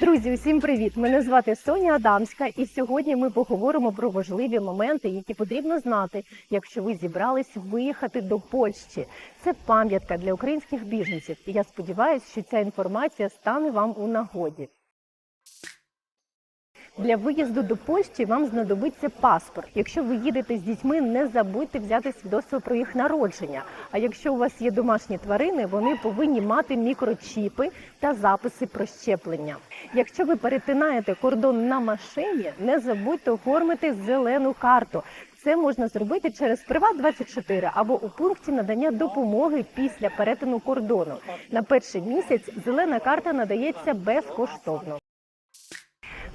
Друзі, усім привіт! Мене звати Соня Адамська, і сьогодні ми поговоримо про важливі моменти, які потрібно знати, якщо ви зібрались виїхати до Польщі. Це пам'ятка для українських біженців, і я сподіваюся, що ця інформація стане вам у нагоді. Для виїзду до Польщі вам знадобиться паспорт. Якщо ви їдете з дітьми, не забудьте взяти свідоцтво про їх народження. А якщо у вас є домашні тварини, вони повинні мати мікрочіпи та записи про щеплення. Якщо ви перетинаєте кордон на машині, не забудьте оформити зелену карту. Це можна зробити через Приват 24 або у пункті надання допомоги після перетину кордону. На перший місяць зелена карта надається безкоштовно.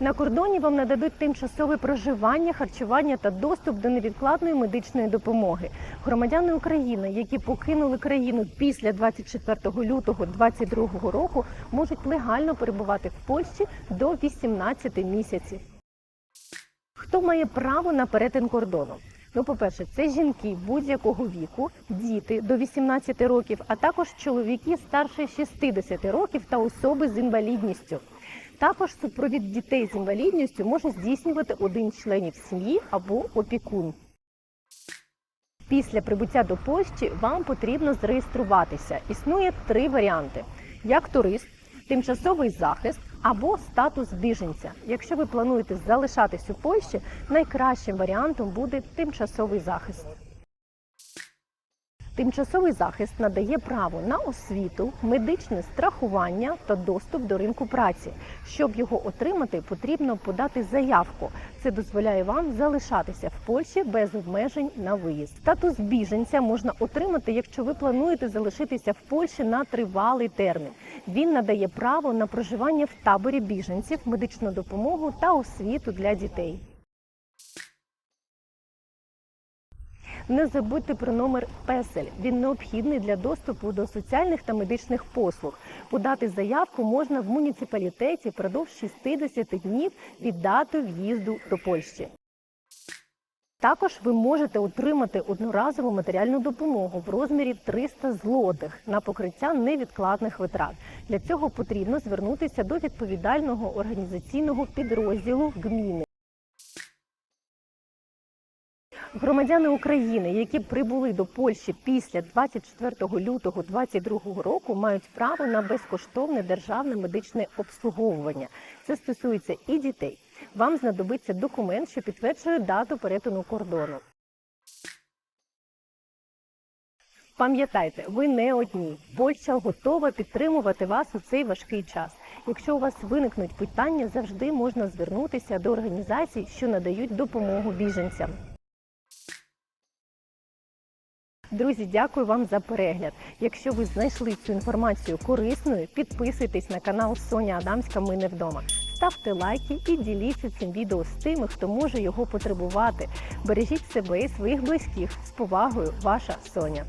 На кордоні вам нададуть тимчасове проживання, харчування та доступ до невідкладної медичної допомоги. Громадяни України, які покинули країну після 24 лютого 2022 року, можуть легально перебувати в Польщі до 18 місяців. Хто має право на перетин кордону? Ну, по-перше, це жінки будь-якого віку, діти до 18 років, а також чоловіки старше 60 років та особи з інвалідністю. Також супровід дітей з інвалідністю може здійснювати один з членів сім'ї або опікун. Після прибуття до Польщі вам потрібно зареєструватися. Існує три варіанти: як турист, тимчасовий захист або статус біженця. Якщо ви плануєте залишатись у Польщі, найкращим варіантом буде тимчасовий захист. Тимчасовий захист надає право на освіту, медичне страхування та доступ до ринку праці. Щоб його отримати, потрібно подати заявку. Це дозволяє вам залишатися в Польщі без обмежень на виїзд. Статус біженця можна отримати, якщо ви плануєте залишитися в Польщі на тривалий термін. Він надає право на проживання в таборі біженців, медичну допомогу та освіту для дітей. Не забудьте про номер песель. Він необхідний для доступу до соціальних та медичних послуг. Подати заявку можна в муніципалітеті впродовж 60 днів від дати в'їзду до Польщі. Також ви можете отримати одноразову матеріальну допомогу в розмірі 300 злотих на покриття невідкладних витрат. Для цього потрібно звернутися до відповідального організаційного підрозділу ГМІНи. Громадяни України, які прибули до Польщі після 24 лютого 2022 року, мають право на безкоштовне державне медичне обслуговування. Це стосується і дітей. Вам знадобиться документ, що підтверджує дату перетину кордону. Пам'ятайте, ви не одні. Польща готова підтримувати вас у цей важкий час. Якщо у вас виникнуть питання, завжди можна звернутися до організацій, що надають допомогу біженцям. Друзі, дякую вам за перегляд. Якщо ви знайшли цю інформацію корисною, підписуйтесь на канал Соня Адамська. Ми не вдома. Ставте лайки і діліться цим відео з тими, хто може його потребувати. Бережіть себе і своїх близьких з повагою, ваша Соня.